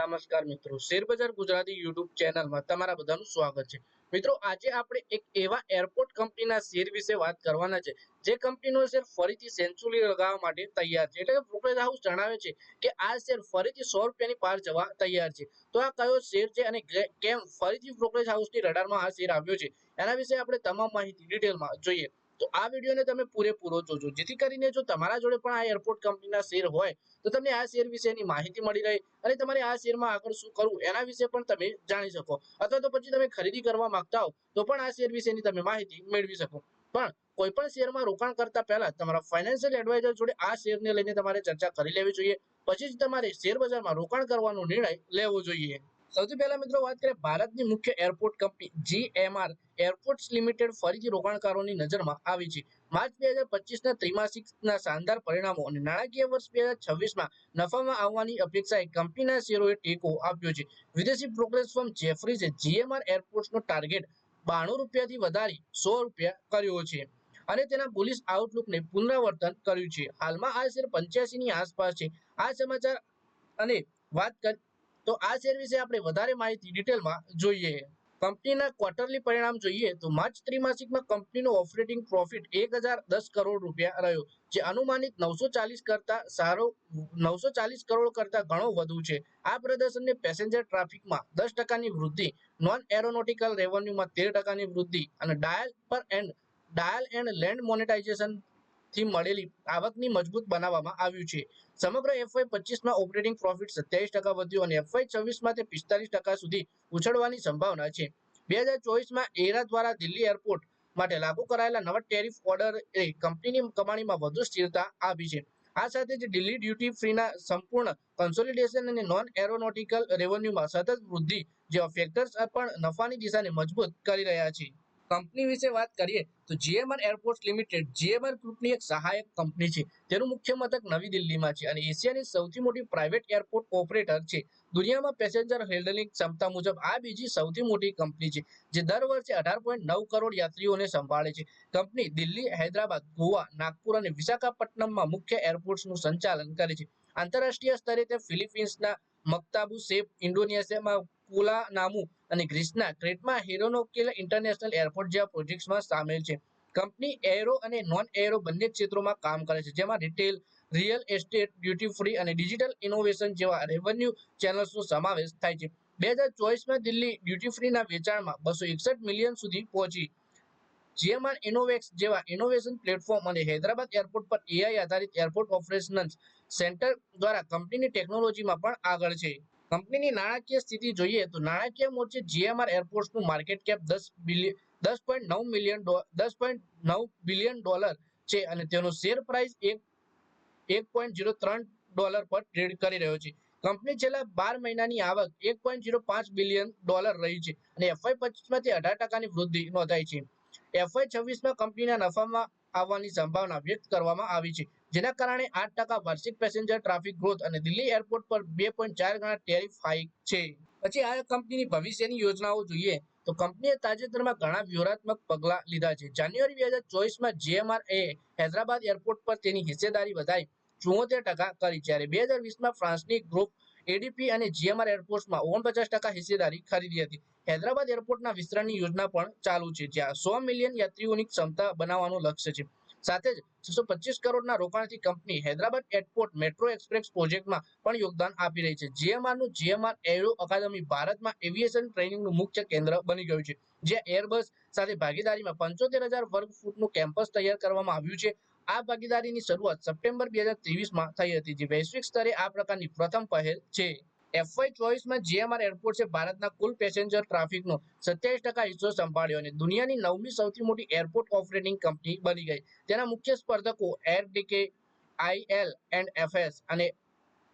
નમસ્કાર મિત્રો. શેરબજાર ગુજરાતી યુટ્યુબ ચેનલમાં તમારા બધાનું સ્વાગત છે. મિત્રો, આજે આપણે એક એવા એરપોર્ટ કંપનીના શેર વિશે વાત કરવાના છે, જે કંપનીનો શેર ફરીથી સેન્ચુરી લગાવવા માટે તૈયાર છે. એટલે કે બ્રોકરેજ હાઉસ જણાવે છે કે આ શેર ફરીથી સો રૂપિયાની પાર જવા તૈયાર છે. તો આ કયો શેર છે અને કેમ ફરીથી બ્રોકરેજ હાઉસની રડારમાં આ શેર આવ્યો છે? એના વિશે આપણે તમામ માહિતી ડિટેલમાં જોઈએ. તો આ વિડીયોને તમે પૂરેપૂરો જોજો. જેથી કરીને જો તમારા જોડે પણ આ એરપોર્ટ કંપનીના શેર હોય, તો તમને આ શેર વિશેની માહિતી મળી રહે અને તમારે આ શેરમાં આગળ શું કરવું એના વિશે પણ તમે જાણી શકો. અથવા તો પછી તમે ખરીદી કરવા માંગતા હો, તો પણ આ શેર વિશેની તમે માહિતી મેળવી શકો. પણ કોઈ પણ શેરમાં રોકાણ કરતા પહેલા તમારા ફાઇનાન્શિયલ એડવાઇઝર જોડે આ શેરને લઈને તમારે ચર્ચા કરી લેવી જોઈએ. પછી જ તમારે શેર બજારમાં રોકાણ કરવાનો નિર્ણય લેવો જોઈએ. સૌથી પહેલા મિત્રો વાત કરીએ ભારતની મુખ્ય airport company GMR airports limited ફરીથી રોકાણકારોની નજરમાં આવી છે. માર્ચ બે હજાર પચીસના ત્રિમાસિકના શાનદાર પરિણામો અને નાણાકીય વર્ષ બે હજાર છવ્વીસમાં નફામાં આવવાની અપેક્ષાએ કંપનીના શેરોએ ટેકો આપ્યો છે. વિદેશી પ્રોગ્રેસ ફર્મ જેફરીઝે જીએમઆર એરપોર્ટ્સનો ટાર્ગેટ બાણું રૂપિયાથી વધારી સો રૂપિયા કર્યો છે અને તેના બુલિશ આઉટલુકને પુનરાવર્તન કર્યું છે. હાલમાં આ શેર પંચ્યાસી ની આસપાસ છે. આ સમાચાર અને વાત કર તો આ શેર વિશે આપણે વધારે માહિતી ડિટેલમાં જોઈએ. કંપનીના ક્વાર્ટરલી પરિણામ જોઈએ તો માર્ચ ત્રિમાસિકમાં કંપનીનો ઓપરેટિંગ પ્રોફિટ એક કરોડ રૂપિયા રહ્યો, જે અનુમાનિત નવસો કરતા સારો, નવસો કરોડ કરતા ઘણો વધુ છે. આ પ્રદર્શનને પેસેન્જર ટ્રાફિકમાં દસ ટકાની વૃદ્ધિ, નોન એરોનોટિકલ રેવન્યુમાં તેર ટકાની વૃદ્ધિ અને ડાયલ પર and, DIAL and land monetization થી મળેલી આવકની મજબૂત બનાવવામાં આવ્યું છે. સમગ્ર એફવાય પચીસમાં ઓપરેટિંગ પ્રોફિટ સત્યાવીસ ટકા વધ્યું અને એફવાય છવ્વીસમાં તે પિસ્તાલીસ ટકા સુધી ઉછળવાની સંભાવના છે. બે હજાર ચોવીસમાં એરા દ્વારા દિલ્હી એરપોર્ટ માટે લાગુ કરાયેલા નવા ટેરિફ ઓર્ડરે કંપનીની કમાણીમાં વધુ સ્થિરતા આપી છે. આ સાથે જ દિલ્હી ડ્યુટી ફ્રીના સંપૂર્ણ કન્સોલિડેશન અને નોન એરોનોટિકલ રેવન્યુમાં સતત વૃદ્ધિ જેવા ફેક્ટર્સ પણ નફાની દિશાને મજબૂત કરી રહ્યા છે. કંપની વિશે વાત કરીએ તો જીએમઆર એરપોર્ટ લિમિટેડ, જીએમઆર ગ્રુપની એક સહાયક કંપની છે. તેનું મુખ્ય મથક નવી દિલ્હીમાં છે અને એશિયાની સૌથી મોટી પ્રાઇવેટ એરપોર્ટ ઓપરેટર છે. દુનિયામાં પેસેન્જર હેન્ડલિંગ ક્ષમતા મુજબ આ બીજી સૌથી મોટી કંપની છે, જે દર વર્ષે અઢાર પોઈન્ટ નવ કરોડ યાત્રીઓને સંભાળે છે. કંપની દિલ્હી, હૈદરાબાદ, ગોવા, નાગપુર અને વિશાખાપટ્ટનમમાં મુખ્ય એરપોર્ટ્સનું સંચાલન કરે છે. આંતરરાષ્ટ્રીય સ્તરે તે ફિલિપિન્સના મક્તાબુ સેફ ઇન્ડોનેશિયામાં કુલા નામુ અને ગ્રીસના ક્રેટમાં હેરોનોકેલ ઇન્ટરનેશનલ એરપોર્ટ જેવા પ્રોજેક્ટ્સમાં સામેલ છે. કંપની એરો અને નોન એરો બંને ક્ષેત્રોમાં કામ કરે છે. જેમાં retail real estate duty free અને ડિજિટલ ઇનોવેશન જેવા રેવન્યુ ચેનલ્સનો સમાવેશ થાય છે. બે હજાર ચોવીસમાં દિલ્હી ડ્યુટી ફ્રીના વેચાણમાં બસો એકસઠ મિલિયન સુધી પહોંચી. જીએમઆર ઇનોવેક્સ જેવા ઇનોવેશન પ્લેટફોર્મ અને હૈદરાબાદ એરપોર્ટ પર એઆઈ આધારિત એરપોર્ટ ઓપરેશનલ સેન્ટર દ્વારા કંપનીની ટેકનોલોજીમાં પણ આગળ છે. કંપનીની નાણાકીય સ્થિતિ જોઈએ તો નાણાકીય મોરચે જીએમઆર એરપોર્ટ્સનું માર્કેટ કેપ દસ બિલિયન, દસ પોઈન્ટ નવ મિલિયન દસ પોઈન્ટ નવ બિલિયન ડોલર છે અને તેનો શેર પ્રાઇસ એક એક પોઈન્ટ ઝીરો ત્રણ ડોલર પર ટ્રેડ કરી રહ્યો છે. કંપની છેલ્લા બાર મહિનાની આવક એક પોઈન્ટ ઝીરો પાંચ બિલિયન ડોલર રહી છે અને એફઆઈ પચીસમાં તે અઢાર ટકાની વૃદ્ધિ નોંધાઈ છે. એફઆઈ છવ્વીસમાં કંપનીના નફામાં આવવાની સંભાવના વ્યક્ત કરવામાં આવી છે. જેના કારણે આઠ ટકા વાર્ષિક પેસેન્જર ટ્રાફિક ગ્રોથ અને દિલ્હી એરપોર્ટ પર બે પોઈન્ટ ચાર ગણા ટેરિફ હાઇક છે. પછી આ કંપનીની ભવિષ્યની યોજનાઓ જોઈએ તો કંપનીએ તાજેતરમાં ઘણા વ્યૂહાત્મક પગલાં લીધા છે. જાન્યુઆરી બે હજાર ચોવીસમાં જીએમઆર એ હૈદરાબાદ એરપોર્ટ પર તેની હિસ્સેદારી વધારી ચુમ્મોતેર ટકા કરી. જ્યારે બે હજાર વીસમાં ફ્રાન્સની ગ્રુપ એડીપી અને જીએમઆર એરપોર્ટમાં ઓગણપચાસ ટકા હિસ્સેદારી ખરીદી હતી. હૈદરાબાદ એરપોર્ટના વિસ્તરણની યોજના પણ ચાલુ છે, જ્યાં સો મિલિયન યાત્રીઓની ક્ષમતા બનાવવાનું લક્ષ્ય છે. સાથે જ છસો પચીસ કરોડના રોકાણથી company Hyderabad airport metro express પ્રોજેક્ટમાં પણ યોગદાન આપી રહી છે. જીએમઆરનું જીએમઆર એરો અકાદમી ભારતમાં એવિએશન ટ્રેનિંગનું મુખ્ય કેન્દ્ર બની ગયું છે, જ્યાં એરબસ સાથે ભાગીદારીમાં પંચોતેર હજાર વર્ગ ફૂટનું કેમ્પસ તૈયાર કરવામાં આવ્યું છે. આ ભાગીદારીની શરૂઆત સપ્ટેમ્બર બે હજાર ત્રેવીસમાં થઈ હતી, જે વૈશ્વિક સ્તરે આ પ્રકારની પ્રથમ પહેલ છે. એફવાય ચોવીસમાં જીએમઆર એરપોર્ટ્સે ભારતના કુલ પેસેન્જર ટ્રાફિકનો સત્યાવીસ ટકા હિસ્સો સંભાળ્યો અને દુનિયાની નવમી સૌથી મોટી એરપોર્ટ ઓપરેટિંગ કંપની બની ગઈ. તેના મુખ્ય સ્પર્ધકો એર ડીકે આઈએલ એન્ડ એફએસ અને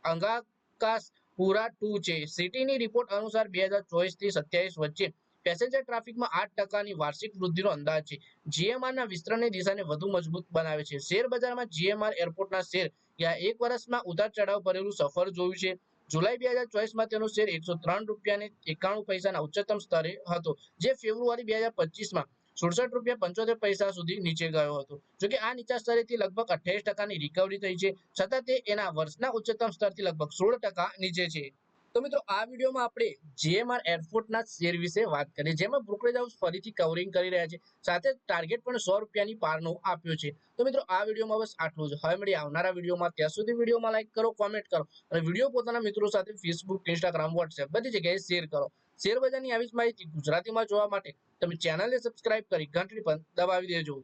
અંગાકાસ પુરા ટુ છે. સિટીની રિપોર્ટ અનુસાર બે હજાર ચોવીસથી સત્યાવીસ વચ્ચે પેસેન્જર ટ્રાફિકમાં આઠ ટકાની વાર્ષિક વૃદ્ધિનો અંદાજ છે. જીએમઆરના વિસ્તરણની દિશાને વધુ મજબૂત બનાવે છે. શેર બજારમાં જીએમઆર એરપોર્ટના શેર ગયા એક વર્ષમાં ઉતાર ચઢાવ ભરેલું સફર જોયું છે. જુલાઈ બે હજાર ચોવીસમાં તેનો શેર એકસો ત્રણ રૂપિયાને એકાણું પૈસાના ઉચ્ચતમ સ્તરે હતો, જે ફેબ્રુઆરી બે હજાર પચીસમાં સુડસઠ રૂપિયા પંચોતેર પૈસા સુધી નીચે ગયો હતો. જોકે આ નીચા સ્તરેથી લગભગ અઠ્યાવીસ ટકાની રિકવરી થઈ છે, છતાં તે એના વર્ષના ઉચ્ચતમ સ્તરથી લગભગ સોળ ટકા નીચે છે. તો મિત્રો, આ વિડીયોમાં આપણે જીએમઆર એરપોર્ટના શેર વિશે વાત કરીએ. જેમાં બ્રોકરેજ હાઉસ ફરીથી કવરિંગ કરી રહ્યા છે. સાથે ટાર્ગેટ પણ સો રૂપિયાની પારનો આપ્યો છે. તો મિત્રો, આ વિડીયોમાં બસ આટલું જ. હવે મળી આવનારા વિડીયોમાં. ત્યાં સુધી વિડીયોમાં લાઈક કરો કોમેન્ટ કરો અને વીડિયો પોતાના મિત્રો સાથે ફેસબુક ઇન્સ્ટાગ્રામ વોટ્સએપ બધી જગ્યાએ શેર કરો. શેર બજારની આવી જ માહિતી ગુજરાતીમાં જોવા માટે તમે ચેનલને સબસ્ક્રાઇબ કરી ઘંટડી પણ દબાવી દેજો.